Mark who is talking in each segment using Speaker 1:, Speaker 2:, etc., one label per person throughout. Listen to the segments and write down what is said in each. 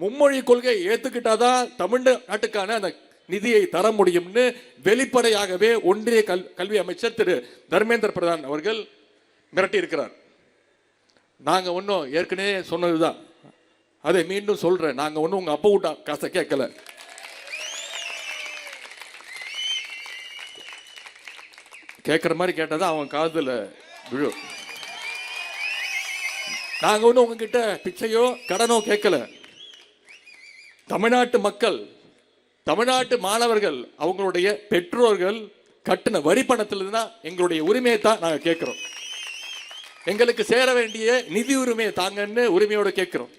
Speaker 1: மும்மொழி கொள்கையை ஏற்றுக்கிட்டாதான் தமிழ்நாட்டுக்கான அந்த நிதியை தர முடியும்னு வெளிப்படையாகவே ஒன்றிய கல் கல்வி அமைச்சர் திரு தர்மேந்திர பிரதான் அவர்கள் மிரட்டி இருக்கிறார் ஒன்றும் ஏற்கனவே சொன்னதுதான். அதை மீண்டும் சொல்கிறேன் நாங்கள் ஒன்றும் உங்கள் அப்பா விட்டா காசை கேட்கல. கேட்குற மாதிரி கேட்டாதான் அவன் காதில் விழும். நாங்கள் ஒன்றும் உங்ககிட்ட பிச்சையோ கடனோ கேட்கல. தமிழ்நாட்டு மக்கள் தமிழ்நாட்டு மாணவர்கள் அவங்களுடைய பெற்றோர்கள் கட்டின வரி பணத்தில் தான் எங்களுடைய உரிமையை தான் நாங்கள் கேட்குறோம். எங்களுக்கு சேர வேண்டிய நிதி உரிமையை தாங்கன்னு உரிமையோடு கேட்கிறோம்.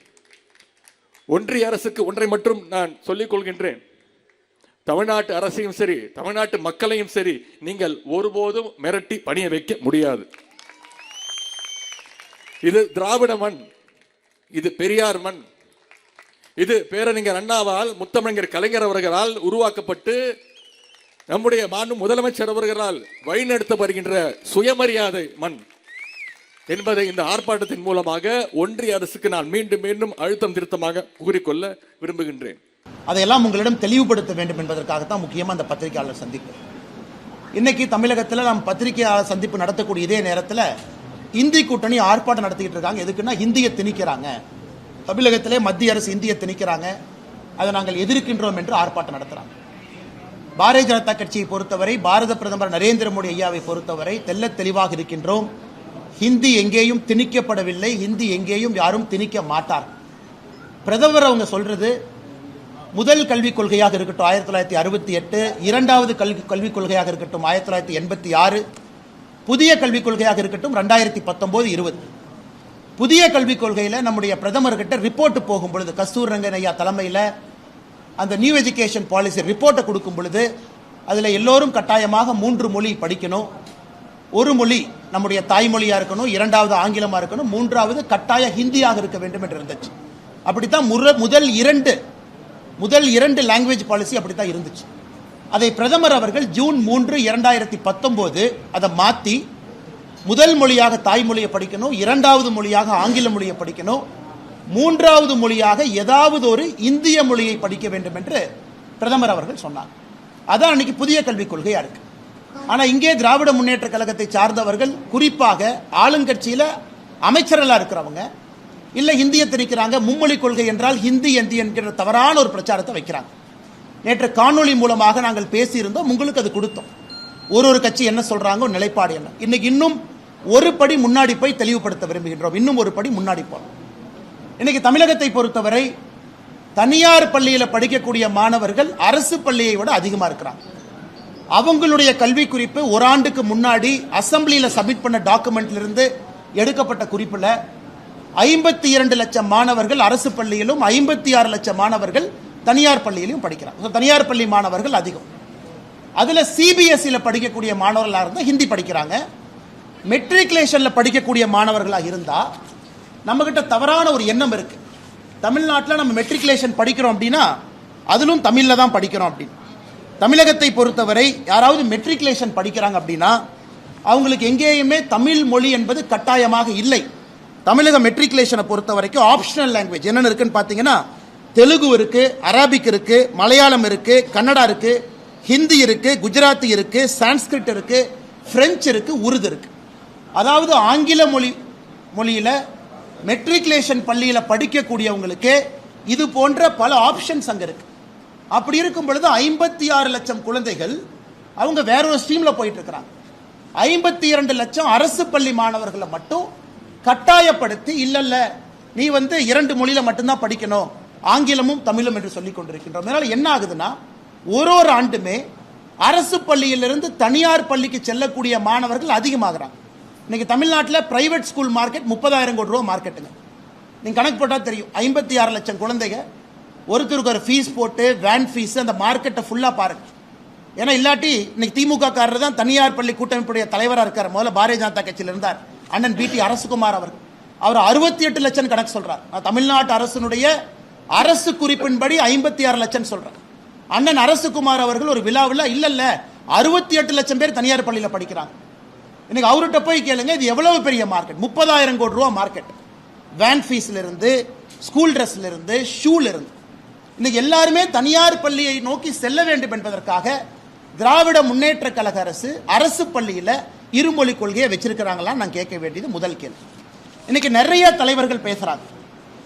Speaker 1: ஒன்றிய அரசுக்கு ஒன்றை மட்டும் நான் சொல்லிக் கொள்கின்றேன். தமிழ்நாட்டு அரசையும் சரி தமிழ்நாட்டு மக்களையும் சரி நீங்கள் ஒருபோதும் மிரட்டி பணிய வைக்க முடியாது. இது திராவிட மண் இது பெரியார் மண் இது பேரறிஞர் அண்ணாவால் முத்தமிழர் கலைஞர் அவர்களால் உருவாக்கப்பட்டு நம்முடைய மாண்பு முதலமைச்சர் அவர்களால் வழிநடத்த வருகின்ற சுயமரியாதை மண் என்பதை இந்த ஆர்ப்பாட்டத்தின் மூலமாக ஒன்றிய அரசுக்கு நான் மீண்டும் மீண்டும் அழுத்தம் திருத்தமாக கூறிக்கொள்ள விரும்புகின்றேன்.
Speaker 2: அதையெல்லாம் உங்களிடம் தெளிவுபடுத்த வேண்டும் என்பதற்காகத்தான் முக்கியமாக அந்த பத்திரிகையாளர் சந்திப்பு. இன்னைக்கு தமிழகத்தில் நாம் பத்திரிகையாளர் சந்திப்பு நடத்தக்கூடிய இதே நேரத்தில் இந்தி கூட்டணி ஆர்ப்பாட்டம் நடத்திக்கிட்டு இருக்காங்க. எதுக்குன்னா இந்தியை திணிக்கிறாங்க. தமிழகத்திலே மத்திய அரசு இந்தியை திணிக்கிறாங்க. அதை நாங்கள் எதிர்க்கின்றோம் என்று ஆர்ப்பாட்டம் நடத்துறாங்க. பாரதிய ஜனதா கட்சியை பொறுத்தவரை பாரத பிரதமர் நரேந்திர மோடி ஐயாவை பொறுத்தவரை தெல்ல தெளிவாக இருக்கின்றோம். ஹிந்தி எங்கேயும் திணிக்கப்படவில்லை. ஹிந்தி எங்கேயும் யாரும் திணிக்க மாட்டார். பிரதமர் அவங்க சொல்றது முதல் கல்விக் கொள்கையாக இருக்கட்டும் ஆயிரத்தி தொள்ளாயிரத்தி அறுபத்தி எட்டு இரண்டாவது கல்வி கல்விக் கொள்கையாக இருக்கட்டும் ஆயிரத்தி தொள்ளாயிரத்தி எண்பத்தி ஆறு புதிய கல்விக் கொள்கையாக இருக்கட்டும் ரெண்டாயிரத்தி பத்தொன்பது இருபது. புதிய கல்விக் கொள்கையில் நம்முடைய பிரதமர்கிட்ட ரிப்போர்ட் போகும் பொழுது கஸ்தூர் ரங்கன் ஐயா தலைமையில் அந்த நியூ எஜுகேஷன் பாலிசி ரிப்போர்ட்டை கொடுக்கும் பொழுது அதில் எல்லோரும் கட்டாயமாக மூன்று மொழி படிக்கணும். ஒரு மொழி நம்முடைய தாய்மொழியாக இருக்கணும் இரண்டாவது ஆங்கிலமாக இருக்கணும் மூன்றாவது கட்டாய ஹிந்தியாக இருக்க வேண்டும் என்று இருந்துச்சு. அப்படித்தான் முற முதல் இரண்டு முதல் இரண்டு லாங்குவேஜ் பாலிசி அப்படித்தான் இருந்துச்சு. அதை பிரதமர் அவர்கள் ஜூன் மூன்று இரண்டாயிரத்தி பத்தொன்பது அதை மாற்றி முதல் மொழியாக தாய்மொழியை படிக்கணும் இரண்டாவது மொழியாக ஆங்கில மொழியை படிக்கணும் மூன்றாவது மொழியாக ஏதாவது ஒரு இந்திய மொழியை படிக்க வேண்டும் என்று பிரதமர் அவர்கள் சொன்னார். அதான் அன்னைக்கு புதிய கல்விக் கொள்கையா இருக்கு. ஆனா இங்கே திராவிட முன்னேற்ற கழகத்தை சார்ந்தவர்கள் குறிப்பாக ஆளுங்கட்சியில அமைச்சர்களா இருக்கிறவங்க இல்ல ஹிந்தியை திணிக்கிறாங்க மும்மொழி கொள்கை என்றால் ஹிந்தி எந்தி என்கிற தவறான ஒரு பிரச்சாரத்தை வைக்கிறாங்க. நேற்று காணொளி மூலமாக நாங்கள் பேசியிருந்தோம் உங்களுக்கு அது கொடுத்தோம். ஒரு ஒரு கட்சி என்ன சொல்றாங்க நிலைப்பாடு என்ன? இன்னைக்கு இன்னும் ஒரு படி முன்னாடி போய் தெளிவுபடுத்த விரும்புகின்றோம். இன்னும் ஒரு படி முன்னாடி போகிறோம் இன்னைக்கு தமிழகத்தை பொறுத்தவரை தனியார் பள்ளியில் படிக்கக்கூடிய மாணவர்கள் அரசு பள்ளியை விட அதிகமாக இருக்கிறாங்க. அவங்களுடைய கல்வி குறிப்பு ஒரு ஆண்டுக்கு முன்னாடி அசம்பிளியில் சப்மிட் பண்ண டாக்குமெண்ட்ல இருந்து எடுக்கப்பட்ட குறிப்பில் ஐம்பத்தி இரண்டு லட்சம் மாணவர்கள் அரசு பள்ளியிலும் ஐம்பத்தி ஆறு லட்சம் மாணவர்கள் தனியார் பள்ளியிலும் படிக்கிறாங்க. தனியார் பள்ளி மாணவர்கள் அதிகம். அதுல சிபிஎஸ்சியில் படிக்கக்கூடிய மாணவர்களாக இருந்தால் ஹிந்தி படிக்கிறாங்க. மெட்ரிகுலேஷனில் படிக்கக்கூடிய மாணவர்களாக இருந்தால் நம்மக்கிட்ட தவறான ஒரு எண்ணம் இருக்கு. தமிழ்நாட்டில் நம்ம மெட்ரிகுலேஷன் படிக்கிறோம் அப்படின்னா அதிலும் தமிழில் தான் படிக்கிறோம் அப்படின்னு. தமிழகத்தை பொறுத்தவரை யாராவது மெட்ரிகுலேஷன் படிக்கிறாங்க அப்படின்னா அவங்களுக்கு எங்கேயுமே தமிழ் மொழி என்பது கட்டாயமாக இல்லை. தமிழக மெட்ரிகுலேஷனை பொறுத்த வரைக்கும் ஆப்ஷனல் லாங்குவேஜ் என்னென்ன இருக்குன்னு பார்த்தீங்கன்னா தெலுங்கு இருக்குது அரபிக் இருக்குது மலையாளம் இருக்குது கன்னடா இருக்குது ஹிந்தி இருக்குது குஜராத்தி இருக்குது சான்ஸ்கிரிட் இருக்குது ஃப்ரெஞ்சு இருக்குது உருது இருக்குது அதாவது ஆங்கில மொழி மொழியில் மெட்ரிகுலேஷன் பள்ளியில் படிக்கக்கூடியவங்களுக்கு இது போன்ற பல ஆப்ஷன்ஸ் அங்கே இருக்குது அப்படி இருக்கும் பொழுது ஐம்பத்தி ஆறு லட்சம் குழந்தைகள் அவங்க வேற ஒரு ஸ்ட்ரீமில் போயிட்டு இருக்கிறாங்க. ஐம்பத்தி இரண்டு லட்சம் அரசு பள்ளி மாணவர்களை மட்டும் கட்டாயப்படுத்தி இல்லைல்ல நீ வந்து இரண்டு மொழியில் மட்டும்தான் படிக்கணும் ஆங்கிலமும் தமிழும் என்று சொல்லிக் கொண்டிருக்கின்றோம். அதனால் என்ன ஆகுதுன்னா ஒரு ஒரு ஆண்டுமே அரசு பள்ளியிலிருந்து தனியார் பள்ளிக்கு செல்லக்கூடிய மாணவர்கள் அதிகமாகிறாங்க. இன்னைக்கு தமிழ்நாட்டில் பிரைவேட் ஸ்கூல் மார்க்கெட் முப்பதாயிரம் கோடி ரூபா மார்க்கெட்டுங்க நீங்கள் கணக்கு போட்டால் தெரியும். ஐம்பத்தி ஆறு லட்சம் குழந்தைங்க ஒருத்தருக்கு ஒரு ஃபீஸ் போட்டு வேன் ஃபீஸ் அந்த மார்க்கெட்டை ஃபுல்லாக பாருங்க. ஏன்னா இல்லாட்டி இன்னைக்கு திமுக காரர் தான் தனியார் பள்ளி கூட்டமைப்புடைய தலைவராக இருக்கார். முதல்ல பாரதிய ஜனதா கட்சியில் இருந்தார். அண்ணன் பிடி அரசுகுமார் அவர் அவர் அறுபத்தி எட்டு லட்சம் கணக்கு சொல்றார். நான் தமிழ்நாட்டு அரசினுடைய அரசு குறிப்பின்படி ஐம்பத்தி ஆறு லட்சம் சொல்றேன் அண்ணன் அரசுகுமார் அவர்கள் ஒரு விழாவில் இல்லை இல்லை அறுபத்தி எட்டு லட்சம் பேர் தனியார் பள்ளியில் படிக்கிறாங்க. இன்னைக்கு அவர்கிட்ட போய் கேளுங்க இது எவ்வளவு பெரிய மார்க்கெட் முப்பதாயிரம் கோடி ரூபா மார்க்கெட் வேன் ஃபீஸ்ல இருந்து ஸ்கூல் ட்ரெஸ்ல இருந்து ஷூல இருந்து. இன்னைக்கு எல்லாருமே தனியார் பள்ளியை நோக்கி செல்ல வேண்டும் என்பதற்காக திராவிட முன்னேற்ற கழக அரசு அரசு பள்ளியில் இருமொழி கொள்கையை வச்சிருக்கிறாங்களான்னு நான் கேட்க வேண்டியது முதல் கேள்வி. இன்னைக்கு நிறைய தலைவர்கள் பேசுறாங்க.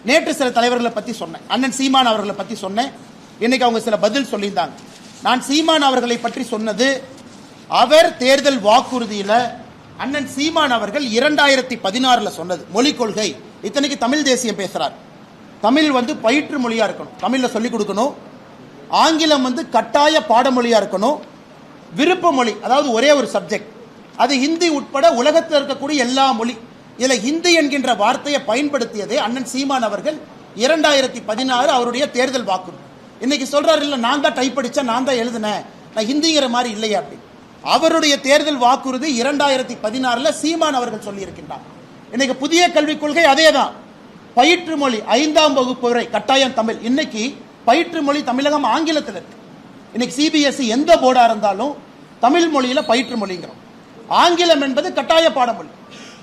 Speaker 2: நேற்று சில தலைவர்களை பத்தி சொன்னேன். அண்ணன் சீமான் அவர்களை பத்தி சொன்னேன். இன்னைக்கு அவங்க சில பதில் சொல்லியிருந்தாங்க. நான் சீமான் அவர்களை பற்றி சொன்னது அவர் தேர்தல் வாக்குறுதியில அண்ணன் சீமான் அவர்கள் இரண்டாயிரத்தி பதினாறுல சொன்னது மொழிக் கொள்கை. இத்தனைக்கு தமிழ் தேசியம் பேசுறார். தமிழ் வந்து பயிற்று மொழியா இருக்கணும். தமிழ்ல சொல்லிக் கொடுக்கணும். ஆங்கிலம் வந்து கட்டாய பாடமொழியா இருக்கணும். விருப்ப மொழி அதாவது ஒரே ஒரு சப்ஜெக்ட் அது ஹிந்தி உட்பட உலகத்தில் இருக்கக்கூடிய எல்லா மொழி. இதில் ஹிந்தி என்கின்ற வார்த்தையை பயன்படுத்தியதே அண்ணன் சீமான் அவர்கள் இரண்டாயிரத்தி பதினாறு அவருடைய தேர்தல் வாக்குறுதி. இன்னைக்கு சொல்றாரு இல்லை நான் தான் டைப் அடித்தேன் நான் தான் எழுதினேன். நான் ஹிந்திங்கிற மாதிரி இல்லையா அப்படி அவருடைய தேர்தல் வாக்குறுதி இரண்டாயிரத்தி பதினாறில் சீமான் அவர்கள் சொல்லியிருக்கின்றார். இன்னைக்கு புதிய கல்விக் கொள்கை அதே தான் பயிற்று மொழி ஐந்தாம் வகுப்பு வரை கட்டாயம் தமிழ். இன்னைக்கு பயிற்று மொழி தமிழகம் ஆங்கிலத்தில் இருக்கு. இன்னைக்கு சிபிஎஸ்இ எந்த போர்டாக இருந்தாலும் தமிழ் மொழியில் பயிற்று மொழிங்கிறோம். ஆங்கிலம் என்பது கட்டாய பாடமொழி.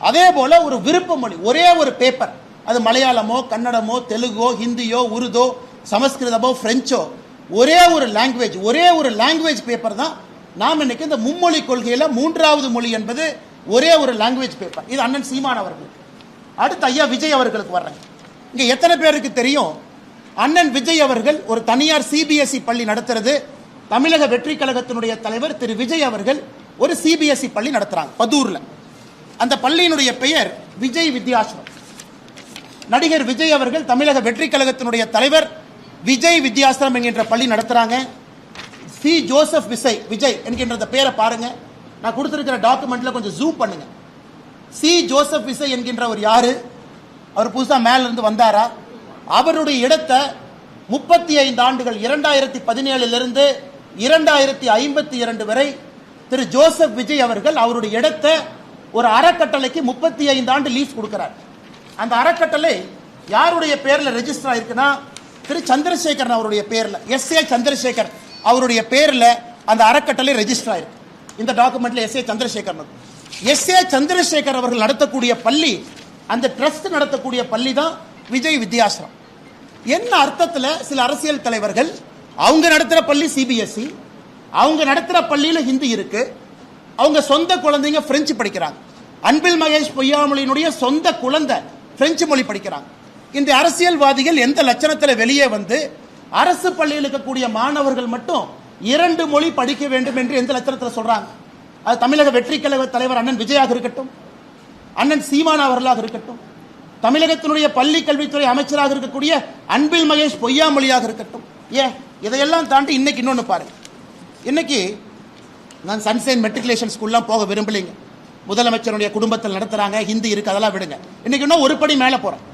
Speaker 2: அதே போல ஒரு விருப்ப மொழி ஒரே ஒரு பேப்பர் அது மலையாளமோ கன்னடமோ தெலுங்கோ ஹிந்தியோ உருதோ சமஸ்கிருதமோ பிரெஞ்சோ ஒரே ஒரு லாங்குவேஜ் ஒரே ஒரு லாங்குவேஜ் பேப்பர் தான் நாம் இன்னைக்கு இந்த மும்மொழி கொள்கையில மூன்றாவது மொழி என்பது ஒரே ஒரு லாங்குவேஜ் பேப்பர் இது அண்ணன் சீமான் அவர்களுக்கு. அடுத்து ஐயா விஜய் அவர்களுக்கு வர்றேன். இங்க எத்தனை பேருக்கு தெரியும்? அண்ணன் விஜய் அவர்கள் ஒரு தனியார் சிபிஎஸ்இ பள்ளி நடத்துறது. தமிழக வெற்றி கழகத்தினுடைய தலைவர் திரு விஜய் அவர்கள் ஒரு சிபிஎஸ்இ பள்ளி நடத்துறாங்க பதூர்ல. அந்த பள்ளியினுடைய பெயர் விஜய் வித்யாசிரம். நடிகர் விஜய் அவர்கள் தமிழக வெற்றி கழகத்தினுடைய தலைவர் விஜய் வித்யாசிரம் என்கின்ற பள்ளி நடத்துறாங்க. சி. ஜோசப் விசை விஜய் என்கின்ற பேரை பாருங்க. நான் கொடுத்துருக்கிற டாக்குமெண்ட்ல கொஞ்சம் ஜூம் பண்ணுங்க. சி. ஜோசப் விசை என்கின்றவர் யாரு? அவர் புதுசா மேல இருந்து வந்தாரா? அவருடைய இடத்தை முப்பத்தி ஐந்து ஆண்டுகள் இரண்டாயிரத்தி பதினேழுல இருந்து இரண்டாயிரத்தி ஐம்பத்தி இரண்டு வரை திரு. ஜோசப் விஜய் அவர்கள் அவருடைய இடத்தை ஒரு அறக்கட்டளைக்கு முப்பத்தி ஐந்து ஆண்டு லீஸ் கொடுக்கிறார். அந்த அறக்கட்டளை யாருடைய பேர்ல ரெஜிஸ்டர் ஆயிருக்குன்னா திரு சந்திரசேகரன் அவருடைய பேரில் எஸ். ஏ. சந்திரசேகர் அவருடைய பேரில் அந்த அறக்கட்டளை ரெஜிஸ்டர் ஆயிருக்கு. இந்த டாக்குமெண்ட்ல S. A. Chandrasekaran S. A. Chandrasekar அவர்கள் நடத்தக்கூடிய பள்ளி அந்த ட்ரஸ்ட் நடத்தக்கூடிய பள்ளி தான் விஜய் வித்யாசிரம். என்ன அர்த்தத்தில் சில அரசியல் தலைவர்கள் அவங்க நடத்துகிற பள்ளி சிபிஎஸ்சி அவங்க நடத்துகிற பள்ளியில் ஹிந்தி இருக்கு அவங்க சொந்த குழந்தைங்க பிரெஞ்சு படிக்கிறாங்க. அன்பில் மகேஷ் பொய்யாமொழியினுடைய சொந்த குழந்தை பிரெஞ்சு மொழி படிக்கிறாங்க. இந்த அரசியல்வாதிகள் எந்த லட்சணத்தில் வெளியே வந்து அரசு பள்ளியில் இருக்கக்கூடிய மாணவர்கள் மட்டும் இரண்டு மொழி படிக்க வேண்டும் என்று எந்த லட்சணத்தில் சொல்றாங்க? அது தமிழக வெற்றி கழக தலைவர் அண்ணன் விஜயாக இருக்கட்டும் அண்ணன் சீமான் அவர்களாக இருக்கட்டும் தமிழகத்தினுடைய பள்ளி கல்வித்துறை அமைச்சராக இருக்கக்கூடிய அன்பில் மகேஷ் பொய்யாமொழியாக இருக்கட்டும். ஏ இதையெல்லாம் தாண்டி இன்னைக்கு இன்னொன்று பாருங்க. இன்னைக்கு நான் சன்சைன் மெட்ரிகுலேஷன் ஸ்கூல்லாம் போக விரும்பலைங்க. முதலமைச்சருடைய குடும்பத்தில் நடத்துறாங்க ஹிந்தி இருக்கு அதெல்லாம் விடுங்க. இன்னைக்கு இன்னும் ஒரு படி மேலே போறேன்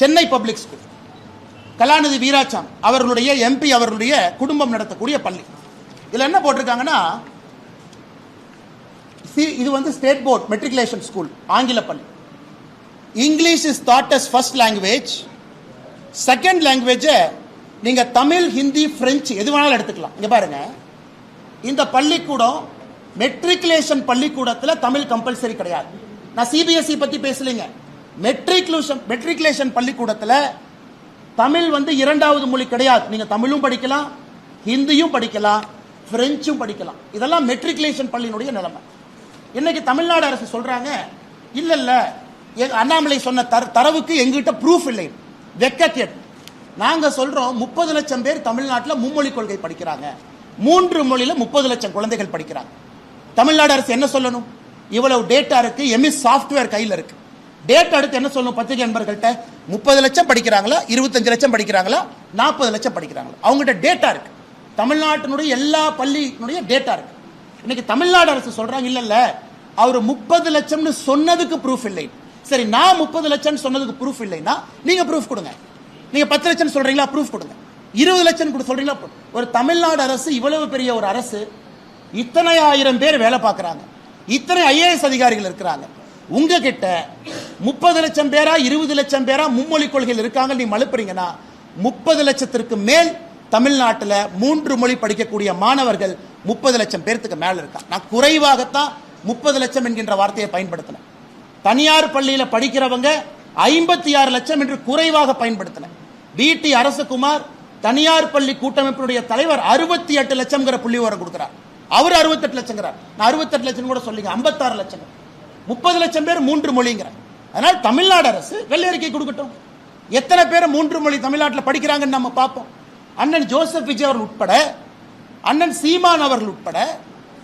Speaker 2: சென்னை பப்ளிக் ஸ்கூல் கலாநிதி வீராச்சாம் அவர்களுடைய எம்பி அவர்களுடைய குடும்பம் நடத்தக்கூடிய பள்ளி. இதில் என்ன போட்டிருக்காங்கன்னா சி இது வந்து ஸ்டேட் போர்ட் மெட்ரிகுலேஷன் ஸ்கூல் ஆங்கில பள்ளி. English is taught as first language second லாங்குவேஜை நீங்க தமிழ் ஹிந்தி பிரெஞ்சு எது வேணாலும் எடுத்துக்கலாம். இங்க பாருங்க. இந்த பள்ளிக்கூடம் மெட்ரிகுலேஷன் பள்ளிக்கூடத்தில் தமிழ் கம்பல்சரி கிடையாது. நான் சிபிஎஸ்இ பத்தி பேசலைங்க. மெட்ரிகுலேஷன் மெட்ரிகுலேஷன் பள்ளிக்கூடத்தில் தமிழ் வந்து இரண்டாவது மொழி கிடையாது. நீங்கள் தமிழும் படிக்கலாம் ஹிந்தியும் படிக்கலாம் பிரெஞ்சும் படிக்கலாம். இதெல்லாம் மெட்ரிகுலேஷன் பள்ளியினுடைய நிலைமை. இன்னைக்கு தமிழ்நாடு அரசு சொல்கிறாங்க இல்லை இல்லை அண்ணாமலை சொன்ன தர- தரவுக்கு எங்கிட்ட ப்ரூஃப் இல்லை. வெக்க நாங்கள் சொல்கிறோம் முப்பது லட்சம் பேர் தமிழ்நாட்டில் மும்மொழி கொள்கை படிக்கிறாங்க. மூன்று மொழியில் முப்பது லட்சம் குழந்தைகள் படிக்கிறாங்க. தமிழ்நாடு அரசு என்ன சொல்லணும்? இவ்வளவு டேட்டா இருக்கு எம்இஸ் சாஃப்ட்வேர் கையில் இருக்குது டேட் அடுத்து என்ன சொல்லணும் பத்திரிகை நண்பர்கள்ட்ட? முப்பது லட்சம் படிக்கிறாங்களா? இருபத்தஞ்சு லட்சம் படிக்கிறாங்களா? நாற்பது லட்சம் படிக்கிறாங்களா? அவங்ககிட்ட டேட்டா இருக்கு. தமிழ்நாட்டினுடைய எல்லா பள்ளியினுடைய டேட்டா இருக்கு. இன்னைக்கு தமிழ்நாடு அரசு சொல்றாங்க இல்ல இல்ல. அவர் முப்பது லட்சம்னு சொன்னதுக்கு ப்ரூஃப் இல்லை. சரி நான் முப்பது லட்சம் சொன்னதுக்கு ப்ரூஃப் இல்லைன்னா நீங்க ப்ரூஃப் கொடுங்க. நீங்க பத்து லட்சம் சொல்றீங்களா? ப்ரூஃப் கொடுங்க. இருபது லட்சம் கொடு சொல்றீங்களா? ஒரு தமிழ்நாடு அரசு இவ்வளவு பெரிய ஒரு அரசு இத்தனை ஆயிரம் பேர் வேலை பார்க்கறாங்க. இத்தனை ஐஏஎஸ் அதிகாரிகள் இருக்கிறாங்க. உங்ககிட்ட முப்பது லட்சம் பேரா இருபது லட்சம் பேரா மும்மொழி கொள்கையில் இருக்காங்க. நீ மழுப்புறீங்கன்னா முப்பது லட்சத்திற்கு மேல் தமிழ்நாட்டில் மூன்று மொழி படிக்கக்கூடிய மாணவர்கள் முப்பது லட்சம் பேர்த்துக்கு மேல இருக்காங்க நான் குறைவாகத்தான் முப்பது லட்சம் என்கின்ற வார்த்தையை பயன்படுத்தினேன். தனியார் பள்ளியில் படிக்கிறவங்க ஐம்பத்தி ஆறு லட்சம் என்று குறைவாக பயன்படுத்தின பிடி அரசகுமார் தனியார் பள்ளி கூட்டமைப்பினுடைய தலைவர் அறுபத்தி எட்டு லட்சம்ங்கிற புள்ளி விவரம் கொடுக்கிறார். அவர் அறுபத்தெட்டு லட்சங்கிறார். நான் அறுபத்தெட்டு லட்சம் கூட சொல்லிங்க ஐம்பத்தாறு லட்சம். முப்பது லட்சம் பேர் மூன்று மொழிங்கிறார் அதனால் தமிழ்நாடு அரசு வெள்ளை அறிக்கை கொடுக்கட்டும். எத்தனை பேர் மூன்று மொழி தமிழ்நாட்டில் படிக்கிறாங்கன்னு நம்ம பார்ப்போம். அண்ணன் ஜோசப் விஜய் அவர்கள் உட்பட அண்ணன் சீமான் அவர்கள் உட்பட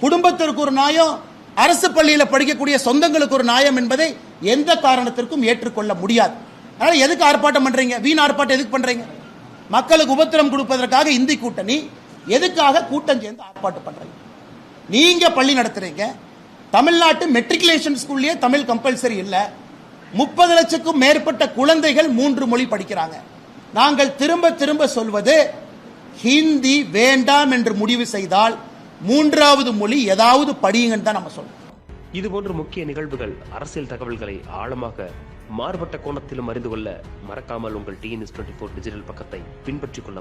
Speaker 2: குடும்பத்திற்கு ஒரு நியாயம் அரசு பள்ளியில் படிக்கக்கூடிய சொந்தங்களுக்கு ஒரு நியாயம் என்பதை எந்த காரணத்திற்கும் ஏற்றுக்கொள்ள முடியாது. அதனால் எதுக்கு ஆர்ப்பாட்டம் பண்றீங்க? வீண் ஆர்ப்பாட்டம் எதுக்கு பண்றீங்க? மக்களுக்கு உபத்திரம் கொடுப்பதற்காக இந்தி கூட்டணி எதுக்காக கூட்டம் சேர்ந்து ஆர்ப்பாட்டம் பண்றீங்க? நீங்க பள்ளி நடத்துறீங்க. தமிழ்நாட்டு மெட்ரிகுலேஷன் ஸ்கூல்லேயே தமிழ் கம்பல்சரி இல்லை. முப்பது லட்சக்கும் மேற்பட்ட குழந்தைகள் மூன்று மொழி படிக்கிறாங்க. நாங்கள் திரும்ப திரும்ப சொல்வது ஹிந்தி வேண்டாம் என்று முடிவு செய்தால் மூன்றாவது மொழி ஏதாவது படியுங்கன்னு தான் நம்ம சொல்றோம்.
Speaker 3: இதுபோன்ற முக்கிய நிகழ்வுகள் அரசியல் தகவல்களை ஆழமாக மாறுபட்ட கோணத்திலும் அறிந்து கொள்ள மறக்காமல் உங்கள் டிஎன்எஸ் டுவெண்ட்டி ஃபோர் டிஜிட்டல் பக்கத்தை பின்பற்றிக் கொள்ள